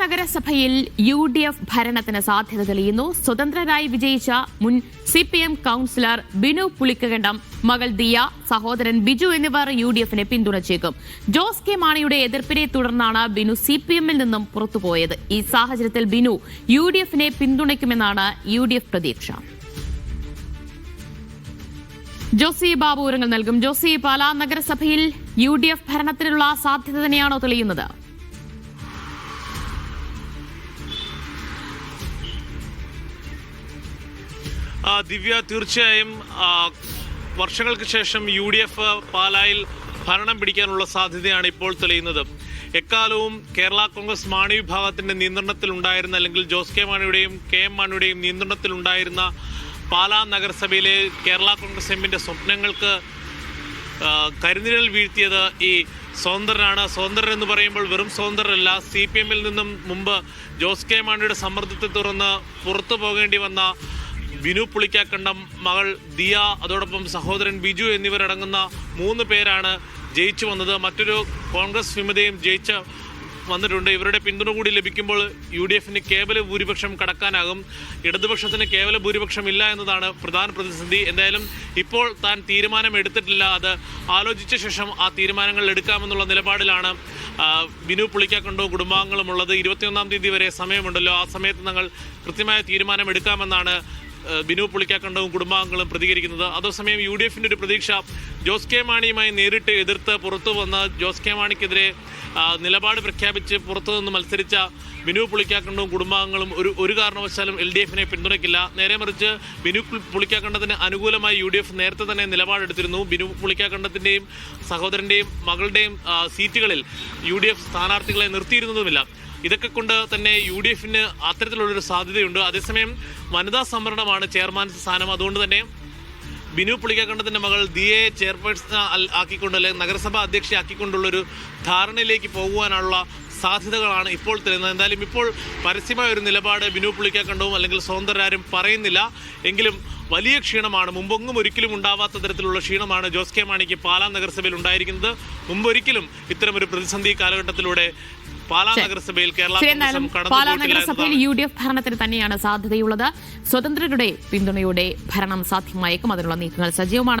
നഗരസഭയിൽ U D F ഭരണത്തിന് സാധ്യത തെളിയുന്നു. സ്വതന്ത്രരായി വിജയിച്ച മുൻ C P M councillor Binu Pulikkakandam മകൾ ദിയ സഹോദരൻ ബിജു എന്നിവർ യു ഡി എഫിനെ പിന്തുണച്ചേക്കും. ജോസ് കെ മാണിയുടെ എതിർപ്പിനെ തുടർന്നാണ് ബിനു സി പി എമ്മിൽ നിന്നും പുറത്തുപോയത്. ഈ സാഹചര്യത്തിൽ ബിനു യു ഡി എഫിനെ പിന്തുണയ്ക്കുമെന്നാണ് യു ഡി എഫ് പ്രതീക്ഷ. ജോസി ബാബു വിവരങ്ങൾ നൽകും. ജോസി പാലാ നഗരസഭയിൽ യു ഡി എഫ് ഭരണത്തിനുള്ള സാധ്യത തന്നെയാണോ തെളിയുന്നത്? ദിവ്യ തീർച്ചയായും വർഷങ്ങൾക്ക് ശേഷം യു ഡി എഫ് പാലായിൽ ഭരണം പിടിക്കാനുള്ള സാധ്യതയാണ് ഇപ്പോൾ തെളിയുന്നത്. എക്കാലവും കേരള കോൺഗ്രസ് മാണി വിഭാഗത്തിന്റെ നിയന്ത്രണത്തിലുണ്ടായിരുന്ന അല്ലെങ്കിൽ ജോസ് കെ മാണിയുടെയും കെ എം മാണിയുടെയും നിയന്ത്രണത്തിലുണ്ടായിരുന്ന പാലാ നഗരസഭയിലെ കേരള കോൺഗ്രസ് എമ്മിന്റെ സ്വപ്നങ്ങൾക്ക് കരിനിഴൽ വീഴ്ത്തിയത് ഈ സ്വതന്ത്രനാണ്. സ്വതന്ത്രൻ എന്ന് പറയുമ്പോൾ വെറും സ്വതന്ത്രരല്ല. സി പി എമ്മിൽ നിന്നും മുമ്പ് ജോസ് കെ മാണിയുടെ സമ്മർദ്ദത്തെ തുടർന്ന് പുറത്തു പോകേണ്ടി വന്ന ബിനു പുളിക്കാക്കണ്ടം മകൾ ദിയ അതോടൊപ്പം സഹോദരൻ ബിജു എന്നിവരടങ്ങുന്ന മൂന്ന് പേരാണ് ജയിച്ചു വന്നത്. മറ്റൊരു കോൺഗ്രസ് വിമതയും ജയിച്ച വന്നിട്ടുണ്ട്. ഇവരുടെ പിന്തുണ കൂടി ലഭിക്കുമ്പോൾ യു ഡി എഫിന് കേവല ഭൂരിപക്ഷം കടക്കാനാകും. ഇടതുപക്ഷത്തിന് കേവല ഭൂരിപക്ഷം ഇല്ല എന്നതാണ് പ്രധാന പ്രതിസന്ധി. എന്തായാലും ഇപ്പോൾ താൻ തീരുമാനം എടുത്തിട്ടില്ല. അത് ആലോചിച്ച ശേഷം ആ തീരുമാനങ്ങൾ എടുക്കാമെന്നുള്ള നിലപാടിലാണ് വിനു ബിനു പുളിക്കാക്കണ്ടോ കുടുംബാംഗങ്ങളും ഉള്ളത്. ഇരുപത്തിയൊന്നാം തീയതി വരെ സമയമുണ്ടല്ലോ. ആ സമയത്ത് ഞങ്ങൾ കൃത്യമായ തീരുമാനം എടുക്കാമെന്നാണ് ബിനു പുളിക്കാക്കണ്ടവും കുടുംബാംഗങ്ങളും പ്രതികരിക്കുന്നത്. അതേസമയം യു ഡി എഫിന്റെ ഒരു പ്രതീക്ഷ ജോസ് കെ മാണിയുമായി നേരിട്ട് എതിർത്ത് പുറത്തു വന്ന ജോസ് കെ മാണിക്കെതിരെ നിലപാട് പ്രഖ്യാപിച്ച് പുറത്തു നിന്ന് മത്സരിച്ച ബിനു പുളിക്കാക്കണ്ടവും കുടുംബാംഗങ്ങളും ഒരു ഒരു കാരണവശാലും എൽ ഡി എഫിനെ പിന്തുണയ്ക്കില്ല. നേരെ മറിച്ച് ബിനു പുളിക്കാക്കണ്ടതിന് അനുകൂലമായി യു ഡി എഫ് നേരത്തെ തന്നെ നിലപാടെടുത്തിരുന്നു. ബിനു പുളിക്കാക്കണ്ടത്തിന്റെയും സഹോദരന്റെയും മകളുടെയും സീറ്റുകളിൽ യു ഡി എഫ് സ്ഥാനാർത്ഥികളെ നിർത്തിയിരുന്നതുമില്ല. ഇതൊക്കെ കൊണ്ട് തന്നെ യു ഡി എഫിന് അത്തരത്തിലുള്ളൊരു സാധ്യതയുണ്ട്. അതേസമയം വനിതാ സംവരണമാണ് ചെയർമാൻ സ്ഥാനം. അതുകൊണ്ട് തന്നെ ബിനു പുളിക്കാക്കണ്ടത്തിന്റെ മകൾ ദിയെ ചെയർപേഴ്സൺ ആക്കിക്കൊണ്ട് അല്ലെങ്കിൽ നഗരസഭാ അധ്യക്ഷയാക്കിക്കൊണ്ടുള്ളൊരു ധാരണയിലേക്ക് പോകുവാനുള്ള സാധ്യതകളാണ് ഇപ്പോൾ തരുന്നത്. എന്തായാലും ഇപ്പോൾ പരസ്യമായ ഒരു നിലപാട് ബിനു പുളിക്കാക്കണ്ടവും അല്ലെങ്കിൽ സ്വതന്ത്രരാരും പറയുന്നില്ല. എങ്കിലും വലിയ ക്ഷീണമാണ്. മുമ്പൊന്നും ഒരിക്കലും ഉണ്ടാവാത്ത തരത്തിലുള്ള ക്ഷീണമാണ് ജോസ് കെ മാണിക്ക് പാലാ നഗരസഭയിൽ ഉണ്ടായിരിക്കുന്നത്. മുമ്പൊരിക്കലും ഒരു പ്രതിസന്ധി കാലഘട്ടത്തിലൂടെ പാലാ. നഗരസഭയിൽ കേരള പാലാ നഗരസഭയിൽ യു ഡി എഫ് ഭരണത്തിന് തന്നെയാണ് സാധ്യതയുള്ളത്. സ്വതന്ത്രരുടെ പിന്തുണയോടെ ഭരണം സാധ്യമായേക്കും. അതിനുള്ള നീക്കങ്ങൾ സജീവമാണ്.